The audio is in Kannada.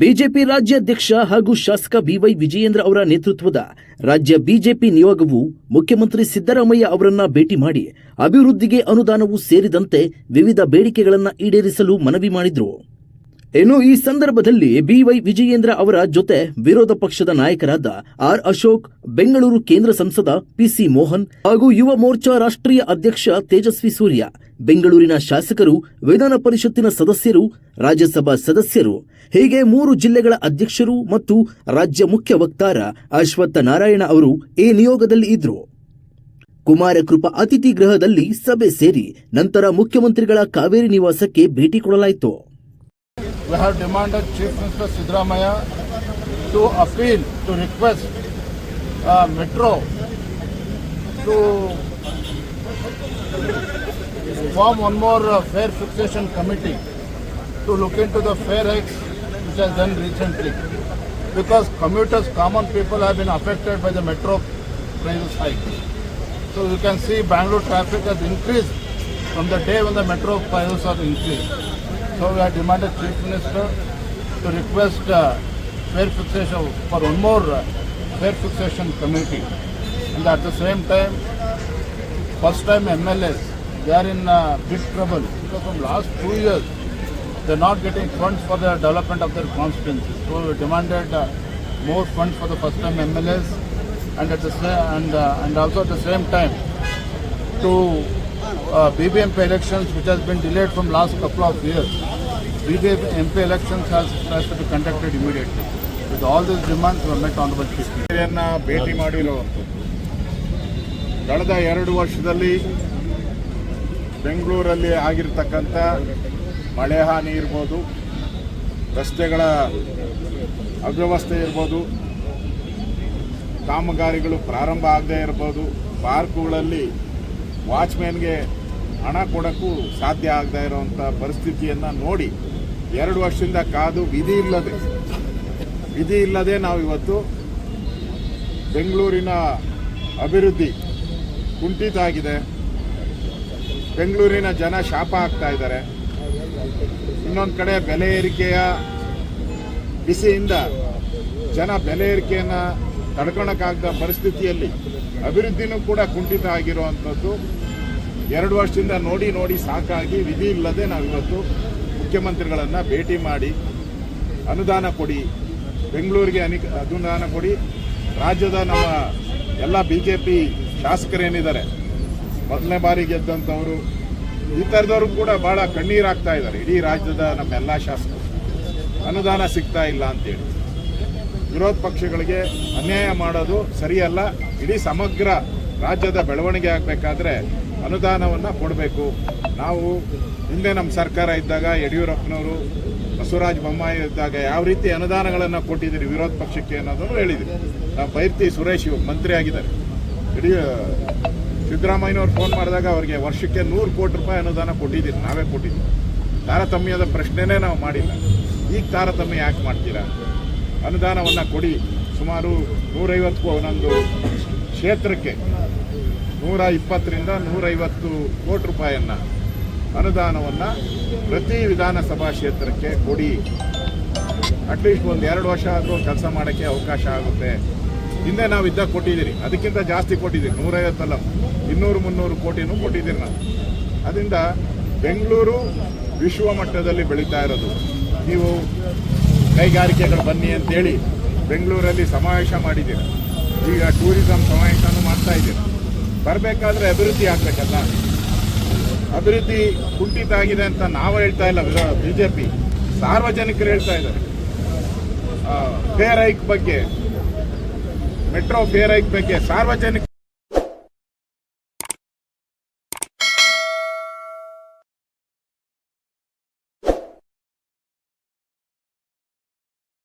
ಬಿಜೆಪಿ ರಾಜ್ಯಾಧ್ಯಕ್ಷ ಹಾಗೂ ಶಾಸಕ ಬಿವೈ ವಿಜಯೇಂದ್ರ ಅವರ ನೇತೃತ್ವದ ರಾಜ್ಯ ಬಿಜೆಪಿ ನಿಯೋಗವು ಮುಖ್ಯಮಂತ್ರಿ ಸಿದ್ದರಾಮಯ್ಯ ಅವರನ್ನ ಭೇಟಿ ಮಾಡಿ ಅಭಿವೃದ್ಧಿಗೆ ಅನುದಾನವೂ ಸೇರಿದಂತೆ ವಿವಿಧ ಬೇಡಿಕೆಗಳನ್ನು ಈಡೇರಿಸಲು ಮನವಿ ಮಾಡಿದ್ರು. ಇನ್ನು ಈ ಸಂದರ್ಭದಲ್ಲಿ ಬಿವೈ ವಿಜಯೇಂದ್ರ ಅವರ ಜೊತೆ ವಿರೋಧ ಪಕ್ಷದ ನಾಯಕರಾದ ಆರ್ ಅಶೋಕ್, ಬೆಂಗಳೂರು ಕೇಂದ್ರ ಸಂಸದ ಪಿಸಿ ಮೋಹನ್ ಹಾಗೂ ಯುವ ಮೋರ್ಚಾ ರಾಷ್ಟ್ರೀಯ ಅಧ್ಯಕ್ಷ ತೇಜಸ್ವಿ ಸೂರ್ಯ, ಬೆಂಗಳೂರಿನ ಶಾಸಕರು, ವಿಧಾನ ಪರಿಷತ್ತಿನ ಸದಸ್ಯರು, ರಾಜ್ಯಸಭಾ ಸದಸ್ಯರು, ಹೀಗೆ ಮೂರು ಜಿಲ್ಲೆಗಳ ಅಧ್ಯಕ್ಷರು ಮತ್ತು ರಾಜ್ಯ ಮುಖ್ಯ ವಕ್ತಾರ ಅಶ್ವತ್ಥ ನಾರಾಯಣ ಅವರು ಈ ನಿಯೋಗದಲ್ಲಿ ಇದ್ರು. ಕುಮಾರಕೃಪಾ ಅತಿಥಿ ಗೃಹದಲ್ಲಿ ಸಭೆ ಸೇರಿ ನಂತರ ಮುಖ್ಯಮಂತ್ರಿಗಳ ಕಾವೇರಿ ನಿವಾಸಕ್ಕೆ ಭೇಟಿ ಕೊಡಲಾಯಿತು. We have demanded Chief Minister Sidramaya to appeal, to request uh, Metro to form one more uh, fare fixation committee to look into the fare hikes which has done recently. Because commuters, common people have been affected by the metro prices hike. So you can see Bangalore traffic has increased from the day when the metro prices are increased. So we have demanded Chief Minister to request uh, fare fixation for one more uh, fare fixation committee. And at the same time, first time MLAs, they are in uh, big trouble because from last two years, they are not getting funds for the development of their constituency. So we demanded uh, more funds for the first time MLAs and at the sa- and uh, and also at the same time to BBMP elections which has been delayed from last couple of years. BBMP elections has, has to be conducted immediately. With all these demands were met honorable chief. ಭೇಟಿ ಮಾಡಿರುವಂಥದ್ದು ಕಳೆದ ಎರಡು ವರ್ಷದಲ್ಲಿ ಬೆಂಗಳೂರಲ್ಲಿ ಆಗಿರ್ತಕ್ಕಂಥ ಮಳೆ ಹಾನಿ ಇರ್ಬೋದು ರಸ್ತೆಗಳ ಅವ್ಯವಸ್ಥೆ ಇರ್ಬೋದು ಕಾಮಗಾರಿಗಳು ಪ್ರಾರಂಭ ಆಗದೇ ಇರ್ಬೋದು ಪಾರ್ಕ್ಗಳಲ್ಲಿ ವಾಚ್ಮ್ಯಾನ್ಗೆ ಹಣ ಕೊಡೋಕ್ಕೂ ಸಾಧ್ಯ ಆಗದೇ ಇರೋವಂಥ ಪರಿಸ್ಥಿತಿಯನ್ನು ನೋಡಿ ಎರಡು ವರ್ಷದಿಂದ ಕಾದು ವಿಧಿ ಇಲ್ಲದೆ ವಿಧಿ ಇಲ್ಲದೆ ನಾವು ಇವತ್ತು ಬೆಂಗಳೂರಿನ ಅಭಿವೃದ್ಧಿ ಕುಂಠಿತ ಆಗಿದೆ. ಬೆಂಗಳೂರಿನ ಜನ ಶಾಪ ಆಗ್ತಾ ಇದ್ದಾರೆ. ಇನ್ನೊಂದು ಕಡೆ ಬೆಲೆ ಏರಿಕೆಯ ಬಿಸಿಯಿಂದ ಜನ ಬೆಲೆ ಏರಿಕೆಯನ್ನು ತಡ್ಕೊಳಕ್ಕಾಗದ ಪರಿಸ್ಥಿತಿಯಲ್ಲಿ ಅಭಿವೃದ್ಧಿನೂ ಕೂಡ ಕುಂಠಿತ ಆಗಿರುವಂಥದ್ದು ಎರಡು ವರ್ಷದಿಂದ ನೋಡಿ ನೋಡಿ ಸಾಕಾಗಿ ವಿಧಿ ಇಲ್ಲದೆ ನಾವಿವತ್ತು ಮುಖ್ಯಮಂತ್ರಿಗಳನ್ನು ಭೇಟಿ ಮಾಡಿ ಅನುದಾನ ಕೊಡಿ, ಬೆಂಗಳೂರಿಗೆ ಅನಿ ಅನುದಾನ ಕೊಡಿ. ರಾಜ್ಯದ ನಮ್ಮ ಎಲ್ಲ ಬಿ ಜೆ ಪಿ ಶಾಸಕರೇನಿದ್ದಾರೆ, ಮೊದಲನೇ ಬಾರಿ ಗೆದ್ದಂಥವರು, ಈ ಥರದವರು ಕೂಡ ಭಾಳ ಕಣ್ಣೀರಾಗ್ತಾ ಇದ್ದಾರೆ. ಇಡೀ ರಾಜ್ಯದ ನಮ್ಮೆಲ್ಲ ಶಾಸಕರು. ಅನುದಾನ ಸಿಗ್ತಾ ಇಲ್ಲ ಅಂತೇಳಿ. ವಿರೋಧ ಪಕ್ಷಗಳಿಗೆ ಅನ್ಯಾಯ ಮಾಡೋದು ಸರಿಯಲ್ಲ. ಇಡೀ ಸಮಗ್ರ ರಾಜ್ಯದ ಬೆಳವಣಿಗೆ ಆಗಬೇಕಾದ್ರೆ ಅನುದಾನವನ್ನು ಕೊಡಬೇಕು. ನಾವು ಹಿಂದೆ ನಮ್ಮ ಸರ್ಕಾರ ಇದ್ದಾಗ ಯಡಿಯೂರಪ್ಪನವರು, ಬಸವರಾಜ ಬೊಮ್ಮಾಯಿ ಇದ್ದಾಗ ಯಾವ ರೀತಿ ಅನುದಾನಗಳನ್ನು ಕೊಟ್ಟಿದ್ದೀರಿ ವಿರೋಧ ಪಕ್ಷಕ್ಕೆ ಅನ್ನೋದನ್ನು ಹೇಳಿದ್ರು ನಾವು ಬೈರ್ತಿ ಸುರೇಶ್ ಮಂತ್ರಿ ಆಗಿದ್ದಾರೆ. ಯಡಿಯೂ ಸಿದ್ದರಾಮಯ್ಯನವ್ರು ಫೋನ್ ಮಾಡಿದಾಗ ಅವರಿಗೆ ವರ್ಷಕ್ಕೆ ನೂರು ಕೋಟಿ ರೂಪಾಯಿ ಅನುದಾನ ಕೊಟ್ಟಿದ್ದೀರಿ, ನಾವೇ ಕೊಟ್ಟಿದ್ದೀವಿ. ತಾರತಮ್ಯದ ಪ್ರಶ್ನೆನೇ ನಾವು ಮಾಡಿಲ್ಲ. ಈಗ ತಾರತಮ್ಯ ಯಾಕೆ ಮಾಡ್ತೀರಾ? ಅನುದಾನವನ್ನು ಕೊಡಿ. ಸುಮಾರು ನೂರೈವತ್ತು ಒಂದೊಂದು ಕ್ಷೇತ್ರಕ್ಕೆ ನೂರ ಇಪ್ಪತ್ತರಿಂದ ನೂರೈವತ್ತು ಕೋಟಿ ರೂಪಾಯಿಯನ್ನು ಅನುದಾನವನ್ನು ಪ್ರತಿ ವಿಧಾನಸಭಾ ಕ್ಷೇತ್ರಕ್ಕೆ ಕೊಡಿ. ಅಟ್ಲೀಸ್ಟ್ ಒಂದು ಎರಡು ವರ್ಷ ಆದರೂ ಕೆಲಸ ಮಾಡೋಕ್ಕೆ ಅವಕಾಶ ಆಗುತ್ತೆ. ಹಿಂದೆ ನಾವು ಇದ್ದಾಗ ಕೊಟ್ಟಿದ್ದೀರಿ ಅದಕ್ಕಿಂತ ಜಾಸ್ತಿ ಕೊಟ್ಟಿದ್ದೀರಿ ನೂರೈವತ್ತಲ್ಲ. ಇನ್ನೂರು, ಮುನ್ನೂರು ಕೋಟಿನೂ ಕೊಟ್ಟಿದ್ದೀರಿ ನಾವು. ಅದರಿಂದ ಬೆಂಗಳೂರು ವಿಶ್ವ ಮಟ್ಟದಲ್ಲಿ ಬೆಳೀತಾ ಇರೋದು. ನೀವು ಕೈಗಾರಿಕೆಗಳು ಬನ್ನಿ ಅಂತೇಳಿ ಬೆಂಗಳೂರಲ್ಲಿ ಸಮಾವೇಶ ಮಾಡಿದ್ದೀರಿ. ಈಗ ಟೂರಿಸಂ ಸಮಾವೇಶನೂ ಮಾಡ್ತಾ ಇದ್ದೀರಿ. ಬರಬೇಕಾದ್ರೆ ಅಭಿವೃದ್ಧಿ ಆಗ್ಬೇಕಲ್ಲ? ಅಭಿವೃದ್ಧಿ ಕುಂಠಿತ ಆಗಿದೆ ಅಂತ ನಾವು ಹೇಳ್ತಾ ಇಲ್ಲ ಬಿ ಜೆ ಪಿ ಸಾರ್ವಜನಿಕರು ಹೇಳ್ತಾ ಇದ್ದಾರೆ. ಫೇರ್ ಹೈಕ್ ಬಗ್ಗೆ ಮೆಟ್ರೋ ಫೇರ್ ಹೈಕ್ ಬಗ್ಗೆ ಸಾರ್ವಜನಿಕ